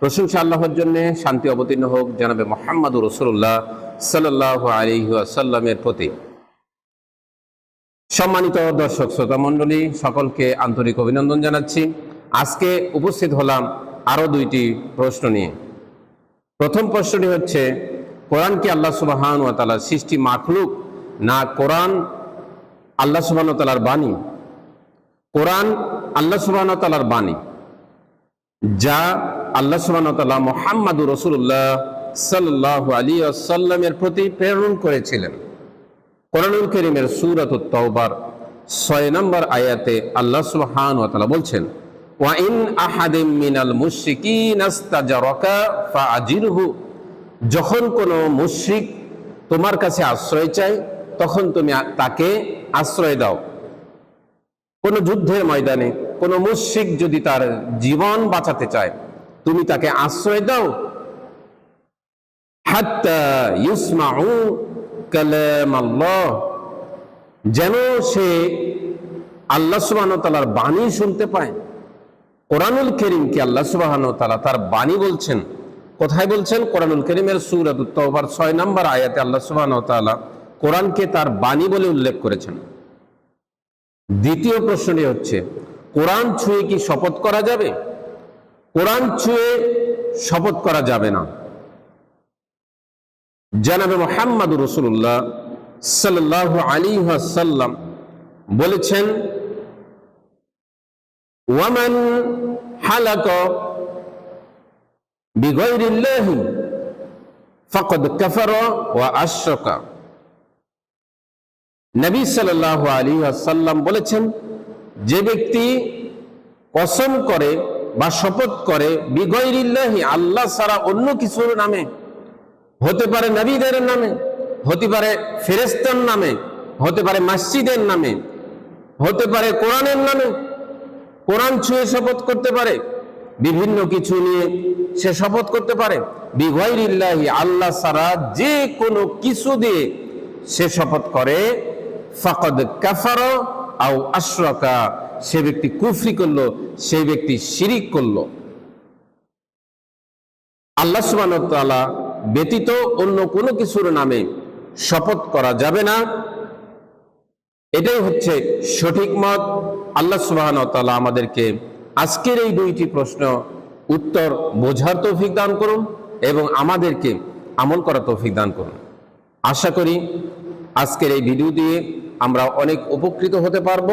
প্রশংসা আল্লাহর জন্য শান্তি অবতীর্ণ হোক জানাবে রসুল্লাহ সাল্লাহ প্রতি। সম্মানিত দর্শক, শ্রোতা মণ্ডলী, সকলকে আন্তরিক অভিনন্দন জানাচ্ছি। আজকে উপস্থিত হলাম আরও দুইটি প্রশ্ন নিয়ে। প্রথম প্রশ্নটি হচ্ছে কোরআনকে আল্লাহ সুবাহান ও তালা সৃষ্টি মাখলুক না কোরআন আল্লাহ সুবাহ তালার বাণী। কোরআন আল্লাহ সুবাহ তালার বাণী। যা আল্লাহ সুবাহ তাল্লাহ মোহাম্মদুর রসুল্লাহ সাল্লাহ আলী আসাল্লামের প্রতি প্রেরণ করেছিলেন। কোরআনুল করিমের সুরত তওবার ছয় নম্বর আয়াতে আল্লাহ সুবহান ওয়া তাআলা বলছেন যখন কোনো মুশরিক তোমার কাছে আশ্রয় চায়, তখন তুমি তাকে আশ্রয় দাও। কোনো যুদ্ধের ময়দানে কোনো মুশরিক যদি তার জীবন বাঁচাতে চায়, তুমি তাকে আশ্রয় দাও। যেন সে আল্লাহ সুবাহ তালার বাণী শুনতে পায়। কোরআনুল করিমকে আল্লাহ সুবাহ তালা তার বাণী বলছেন। কোথায় বলছেন? কোরআনুল করিমের সুরাত ছয় নম্বর আয়াতে আল্লাহ সুবাহ তালা কোরআনকে তার বাণী বলে উল্লেখ করেছেন। দ্বিতীয় প্রশ্নটি হচ্ছে, কোরআন ছুঁয়ে কি শপথ করা যাবে? কোরআন ছুঁয়ে শপথ করা যাবে না। জানাবে মোহাম্মদ রসুল্লাহ সাল্লাহ আলী সাল্লাম বলেছেন, ওয়ামান হালাক বিগৈরিল্লাহি ফকদ কাফার ওয়া আশরাকা। নবী সাল্লাহ আলী সাল্লাম বলেছেন, যে ব্যক্তি কসম করে বা শপথ করে বিগৈরিল্লাহি আল্লাহ সারা অন্য কিছুর নামে, হতে পারে নবীদের নামে, হতে পারে ফেরেস্তার নামে, হতে পারে মসজিদের নামে, হতে পারে কোরআনের নামে, কোরআন ছুঁয়ে শপথ করতে পারে, বিভিন্ন কিছু নিয়ে সে শপথ করতে পারে বিগৈরিল্লাহি আল্লাহ সারা যে কোনো কিছু দিয়ে সে শপথ করে। ফকদ কাফার আও আশ্রকা। সে ব্যক্তি কুফরি করল সেই ব্যক্তি শিরিক করল। আল্লাহ সুবহানাহু ব্যতীত অন্য কোনো কিছুর নামে শপথ করা যাবে না। এটাই হচ্ছে সঠিক মত। আল্লাহ সুবাহন তালা আমাদেরকে আজকের এই দুইটি প্রশ্ন উত্তর বোঝার তৌফিক দান করুন এবং আমাদেরকে আমল করা তৌফিক দান করুন। আশা করি আজকের এই ভিডিও দিয়ে আমরা অনেক উপকৃত হতে পারব।